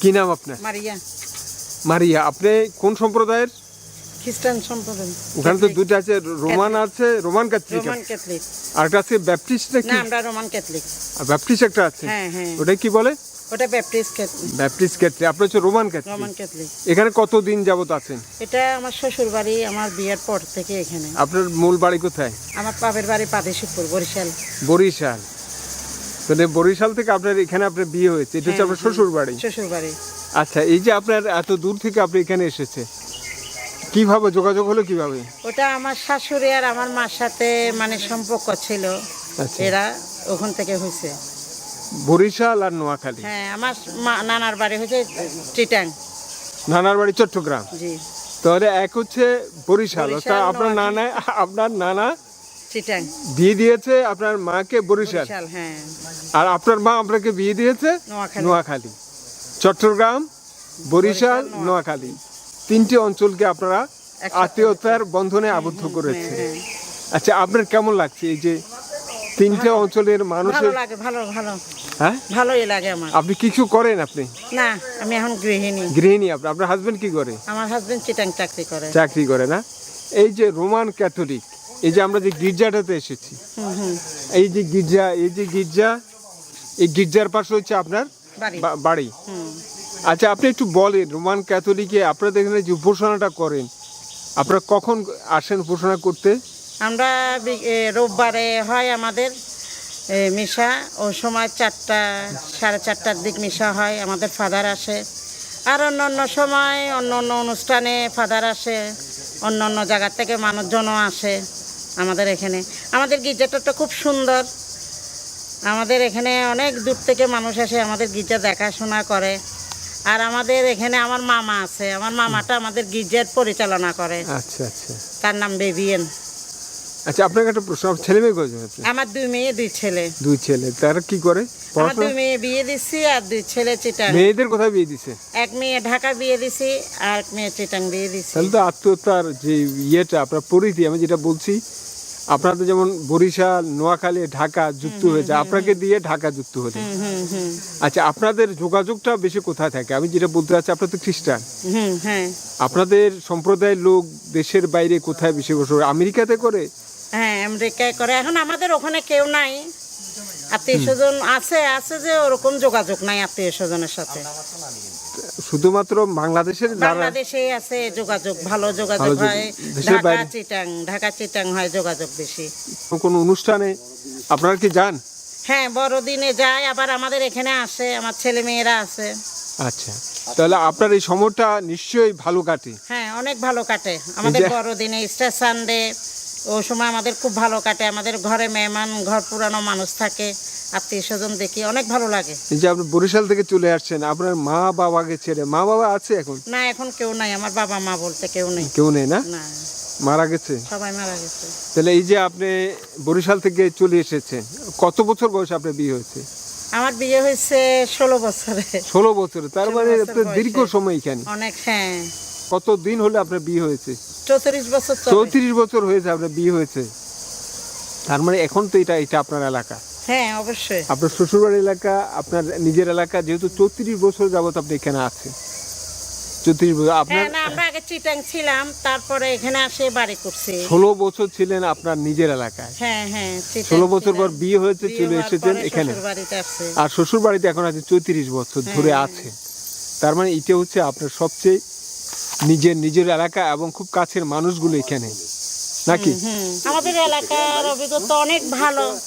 কি নাম আপনার? মারিয়া। মারিয়া আপনি কোন সম্প্রদায়ের? খ্রিস্টান সম্প্রদায়। ওখানে তো দুটো আছে রোমান আছে রোমান ক্যাথলিক রোমান ক্যাথলিক আর একটা আছে ব্যাপটিস্ট নাকি? না আমরা রোমান ক্যাথলিক আর ব্যাপটিস্ট একটা আছে? হ্যাঁ হ্যাঁ। ওটা কি বলে? ওটা ব্যাপটিস্ট ক্যাথলিক ব্যাপটিস্ট ক্যাথলিক আপনি হচ্ছে রোমান ক্যাথলিক রোমান ক্যাথলিক এখানে কতদিন যাবত আছেন? এটা আমার শ্বশুর বাড়ি আমার বিয়ের পর থেকে এখানে। আপনার মূল বাড়ি কোথায়? আমার বাপের বাড়ি পাদেশিপুর বরিশাল। বরিশাল। তাহলে বরিশাল থেকে আপনার এখানে আপনার বিয়ে হয়েছে। এটা হচ্ছে হ্যাঁ, আপনার শ্বশুর বাড়ি শ্বশুর বাড়ি আচ্ছা এই যে আপনার এত দূর থেকে আপনি এখানে এসেছে কীভাবে যোগাযোগ হলো কীভাবে? ওটা আমার শাশুড়ি আর আমার মার সাথে মানে সম্পর্ক ছিল। আচ্ছা। এরা ওখান থেকে হয়েছে। বরিশাল আর নোয়াখালী? হ্যাঁ আমার নানার বাড়ি হয়েছে চিটাং নানার বাড়ি চট্টগ্রাম? জি। তাহলে এক হচ্ছে বরিশাল বরিশাল, অর্থাৎ আপনার নানা আপনার নানা চিটাং বিয়ে দিয়েছে আপনার মাকে বরিশাল। হ্যাঁ। আর আপনার মা আপনাকে বিয়ে দিয়েছে নোয়াখালী। চট্টগ্রাম বরিশাল নোয়াখালী। তিনটি অঞ্চলকে আপনারা আত্মীয়তার বন্ধনে আবদ্ধ করেছে। হ্যাঁ, আচ্ছা আপনার কেমন লাগছে এই যে তিনটে অঞ্চলের ভালো মানুষের লাগে ভালো ভালো। হ্যাঁ? ভালোই লাগে আমার। আপনি কিছু করেন আপনি? না আমি এখন গৃহিণী। গৃহিণী আপনি। আপনার হাজবেন্ড কি করে? আমার হাজবেন্ড চিটাং চাকরি করে। চাকরি করে না? এই যে রোমান ক্যাথলিক এই যে আমরা যে গির্জাটাতে এসেছি এই যে গির্জা এই যে গির্জা এই গির্জার পাশে হচ্ছে আপনার বাড়ি। আচ্ছা আপনি একটু বলেন রোমান ক্যাথলিকে আপনাদের এখানে যে উপাসনাটা করেন আপনারা কখন আসেন উপাসনা করতে? আমরা রোববারে হয় আমাদের মিশা ও সময় চারটা সাড়ে চারটার দিক মিশা হয় আমাদের ফাদার আসে। আর অন্য অন্য সময় অন্য অন্য অনুষ্ঠানে ফাদার আসে অন্য অন্য জায়গা থেকে মানুষজনও আসে। আমাদের এখানে। আমাদের গির্জাটা খুব সুন্দর। আমাদের এখানে অনেক দূর থেকে মানুষ আসে আমাদের গির্জা দেখাশোনা করে। আর আমাদের এখানে আমার মামা আছে। আমার মামাটা আমাদের গির্জার পরিচালনা করে। আচ্ছা আচ্ছা। তার নাম বেবিয়েন আচ্ছা আপনাকে একটা প্রশ্ন ছেলে মেয়ে কয়জন আছে? আমার দুই মেয়ে দুই ছেলে। দুই ছেলে। তারা কি করে? আমার দুই মেয়ে বিয়ে দিছি আর দুই ছেলে চিটাং। মেয়েদের কোথায় বিয়ে দিছে? এক মেয়ে ঢাকা বিয়ে দিছি আর এক মেয়ে চিটাং বিয়ে দিছি। তাহলে তো যে ইয়েটা আপনার পরিধি আমি যেটা বলছি আপনাদের যেমন বরিশাল নোয়াখালী ঢাকা যুক্ত হয়েছে আপনাকে দিয়ে ঢাকা যুক্ত হুম আচ্ছা আপনাদের যোগাযোগটা বেশি কোথায় থাকে? আমি যেটা বলতে চাচ্ছি আপনার তো খ্রিস্টান। হ্যাঁ। আপনাদের সম্প্রদায়ের লোক দেশের বাইরে কোথায় বেশি বসে আমেরিকাতে করে? হ্যাঁ আমেরিকায় করে। এখন আমাদের ওখানে কেউ নাই। আত্মীয় স্বজন আছে আছে যে ওরকম যোগাযোগ নাই আত্মীয় স্বজনের সাথে। শুধুমাত্র বাংলাদেশের বাংলাদেশে আছে যোগাযোগ ভালো যোগাযোগ হয়। ঢাকা চিটাং ঢাকা চিটাং হয় যোগাযোগ বেশি। কোনো অনুষ্ঠানে আপনারা কি যান? হ্যাঁ বড়দিনে যায় আবার আমাদের এখানে আসে আমার ছেলে মেয়েরা আছে। আচ্ছা তাহলে আপনার এই সময়টা নিশ্চয়ই ভালো কাটে। হ্যাঁ অনেক ভালো কাটে। আমাদের বড়দিনে স্টার সানডে ও সময় আমাদের খুব ভালো কাটে। আমাদের ঘরে মেহমান ঘর পুরানো মানুষ থাকে আত্মীয় স্বজন দেখি অনেক ভালো লাগে। এই যে আপনি বরিশাল থেকে চলে আসছেন আপনার মা বাবাকে ছেড়ে মা বাবা আছে এখন? না এখন কেউ নাই আমার বাবা মা বলতে কেউ নেই। কেউ নেই না? না। মারা গেছে? সবাই মারা গেছে। তাহলে এই যে আপনি বরিশাল থেকে চলে এসেছেন কত বছর বয়সে আপনার বিয়ে হয়েছে? আমার বিয়ে হয়েছে ষোলো বছরে। ষোলো বছরে তার মানে দীর্ঘ সময় এখানে। অনেক হ্যাঁ। কত দিন হলে আপনার বিয়ে হয়েছে? চৌত্রিশ বছর চৌত্রিশ বছর হয়েছে আপনার বিয়ে হয়েছে। তার মানে এখন তো এটা এটা আপনার এলাকা। হ্যাঁ অবশ্যই। আপনার শ্বশুরবাড়ি এলাকা আপনার নিজের এলাকা যেহেতু চৌত্রিশ বছর যাবত আপনি এখানে আছেন। চৌত্রিশ বছর আপনার হ্যাঁ না আমরা আগে চিটাং ছিলাম তারপরে এখানে আসে বাড়ি করছি। ষোলো বছর ছিলেন আপনার নিজের এলাকায়। হ্যাঁ হ্যাঁ চিটাং ষোলো বছর পর ছিলাম। বিয়ে হয়েছে বিয়ে চলে হওয়ার এসেছেন পরে এখানে। শ্বশুরবাড়িতে আসছে। আর শ্বশুর বাড়িতে এখন আছে চৌত্রিশ বছর ধরে হ্যাঁ। আছে। তার মানে এটা হচ্ছে আপনার সবচেয়ে নিজের নিজের এলাকা এবং খুব কাছের মানুষগুলো এখানে। নাকি? আমাদের এলাকার অভিজ্ঞতা অনেক ভালো।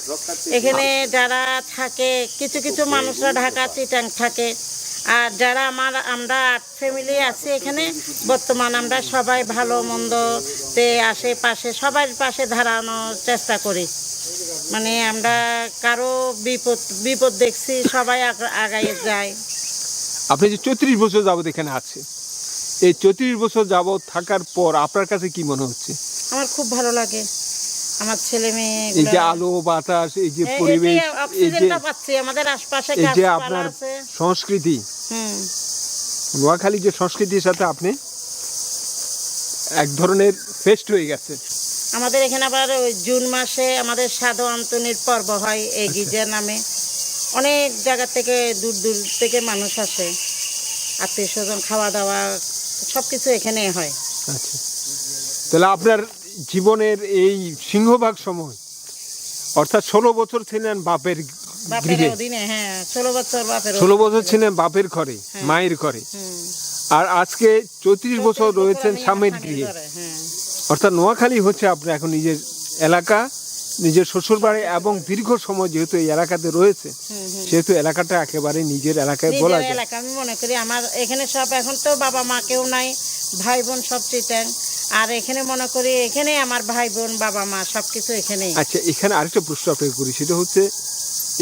এখানে যারা থাকে কিছু কিছু মানুষরা ঢাকা চিটাং থাকে। আর যারা আমার আমরা আট ফ্যামিলি আছি এখানে বর্তমান আমরা সবাই ভালো মন্দতে আশেপাশে সবার পাশে দাঁড়ানোর চেষ্টা করি। মানে আমরা কারও বিপদ বিপদ দেখছি সবাই আগ- আগাই যায়। আপনি যে চৌত্রিশ বছর যাবত এখানে আছে এই চৌত্রিশ বছর যাবত থাকার পর আপনার কাছে কি মনে হচ্ছে? আমার খুব ভালো লাগে। আমার ছেলে মেয়ে এই যে আলো বাতাস এই যে পরিবেশ এই যে পাচ্ছি আমাদের আশপাশে এই যে আপনার সংস্কৃতি। হুম। নোয়াখালী যে সংস্কৃতির সাথে আপনি এক ধরনের ফেস্ট হয়ে গেছে আমাদের এখানে আবার ওই জুন মাসে আমাদের সাধু আন্তনির পর্ব হয় এই আচ্ছা। গির্জা নামে। অনেক জায়গা থেকে দূর দূর থেকে মানুষ আসে। আত্মীয় স্বজন খাওয়া দাওয়া সব কিছু এখানে হয়। আচ্ছা। তাহলে আপনার জীবনের এই সিংহভাগ সময় অর্থাৎ ষোলো বছর ছিলেন বাপের গৃহে। হ্যাঁ ষোলো বছর ছিলেন বাপের ঘরে মায়ের ঘরে। আর আজকে চৌত্রিশ বছর রয়েছেন স্বামীর গৃহে। হ্যাঁ। অর্থাৎ নোয়াখালী হচ্ছে আপনার এখন নিজের এলাকা। নিজের শ্বশুর বাড়ি এবং দীর্ঘ সময় যেহেতু এই এলাকাতে রয়েছে। সেহেতু এলাকাটা একেবারে নিজের এলাকায় বলা যায়। এলাকা আমি মনে করি আমার এখানে সব এখন তো বাবা মা কেউ নাই ভাই বোন সব চিটাং। আর এখানে মনে করি এখানে আমার ভাই বোন বাবা মা সব কিছু এখানেই। আচ্ছা এখানে আরেকটা প্রশ্ন আপনাকে করি সেটা হচ্ছে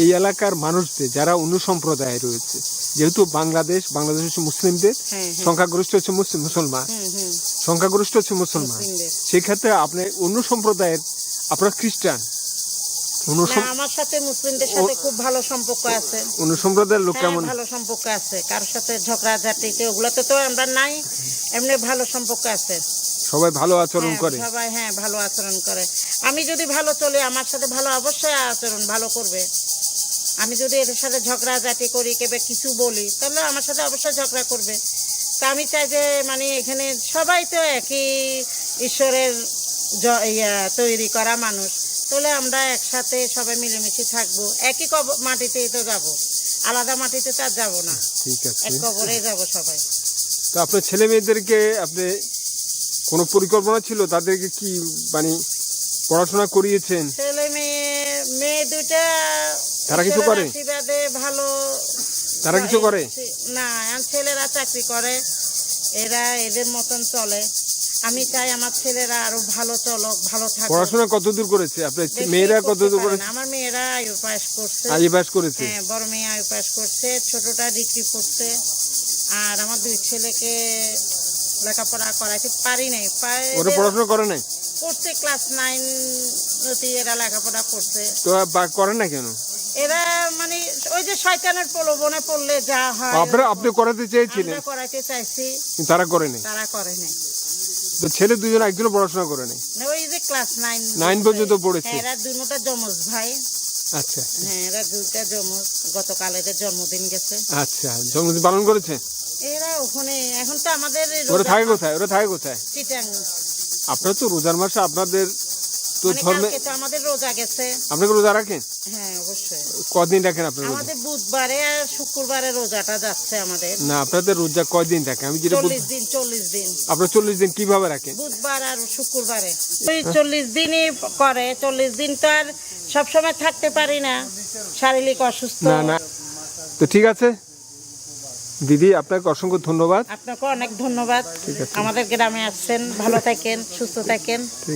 এই এলাকার মানুষদের যারা অন্য সম্প্রদায়ে রয়েছে যেহেতু বাংলাদেশ বাংলাদেশ হচ্ছে মুসলিমদের। সংখ্যাগরিষ্ঠ হচ্ছে মুসলিম মুসলমান। সংখ্যাগরিষ্ঠ হচ্ছে মুসলমান। সেক্ষেত্রে আপনি অন্য সম্প্রদায়ের আপনার খ্রিস্টান? আমার সাথে মুসলিমদের সাথে খুব ভালো সম্পর্ক আছে। অন্য লোক হ্যাঁ কেমন? ভালো সম্পর্ক আছে। কারোর সাথে ঝগড়া ঝাঁটিতে ওগুলোতে তো আমরা নাই এমনি ভালো সম্পর্ক আছে। সবাই ভালো আচরণ হ্যাঁ, করে। সবাই হ্যাঁ ভালো আচরণ করে। আমি যদি ভালো চলি আমার সাথে ভালো অবশ্যই আচরণ ভালো করবে। আমি যদি এদের সাথে ঝগড়া জাতি করি কেবে কিছু বলি তাহলে আমার সাথে অবশ্যই ঝগড়া করবে। তা আমি চাই যে মানে এখানে সবাই তো একই ঈশ্বরের ইয়া তৈরি করা মানুষ। তাহলে আমরা একসাথে সবাই মিলেমিশে থাকব। একই কব মাটিতেই তো যাব। আলাদা মাটিতে তো আর যাব না। ঠিক আছে। এক কবরে যাব সবাই। তো আপনার ছেলে মেয়েদেরকে আপনি কোনো পরিকল্পনা ছিল? তাদেরকে কি মানে পড়াশোনা করিয়েছেন? ছেলে মেয়ে মেয়ে দুইটা তারা কিছু করে? আশীর্বাদে ভালো তারা কিছু করে? না ছেলেরা চাকরি করে। এরা এদের মতন চলে। আমি চাই আমার ছেলেরা আরও ভালো চলক ভালো থাকুক। পড়াশোনা কতদূর করেছে? আপনার মেয়েরা কতদূর করেছে? আমার মেয়েরা আয়ু পাস করছে। পাস করেছে? হ্যাঁ বড় মেয়ে আয়ু পাস করছে ছোটটা ডিগ্রি পড়ছে আর আমার দুই ছেলেকে লেখাপড়া করাইতে পারি নাই। ওরা পড়াশোনা করে নাই? করছে ক্লাস নাইন অতি এরা লেখাপড়া করছে। তো করে না কেন? এরা মানে ওই যে শয়তানের প্রলোভনে পড়লে যা হয় আপনি করাতে চেয়েছিলেন। করাইতে চাইছি। তারা করে নাই? তারা করে নাই। তো ছেলে দুজন একজনও পড়াশোনা করে নাই? ওই যে ক্লাস নাইন পর্যন্ত পড়েছে। হ্যাঁ এরা দুটা জমজ ভাই। আচ্ছা। হ্যাঁ এরা জমজ গতকাল এদের জন্মদিন গেছে। আচ্ছা জন্মদিন পালন করেছে? এরা ওখানে এখন তো আমাদের ওরা থাকে কোথায়? ওরা থাকে কোথায়? চিটাং আপনার তো রোজার মাসে আপনাদের তো মানে ধর্মে আমাদের রোজা গেছে। আপনাকে রোজা রাখেন? হ্যাঁ অবশ্যই। কদিন রাখেন আপনার আমাদের বুধবারে আর শুক্রবারে রোজাটা যাচ্ছে আমাদের। না আপনাদের রোজা কয়দিন রাখেন? আমি যেটা বলছি চল্লিশ দিন। কীভাবে রাখেন? বুধবার আর শুক্রবারে। ওই চল্লিশ দিনই করে চল্লিশ দিন তো আর থাকতে পারি না। শারীরিক অসুস্থ। না না। তো ঠিক আছে। দিদি আপনাকে অসংখ্য ধন্যবাদ। আপনাকে অনেক ধন্যবাদ। আমাদের গ্রামে আসছেন ভালো থাকেন সুস্থ থাকেন।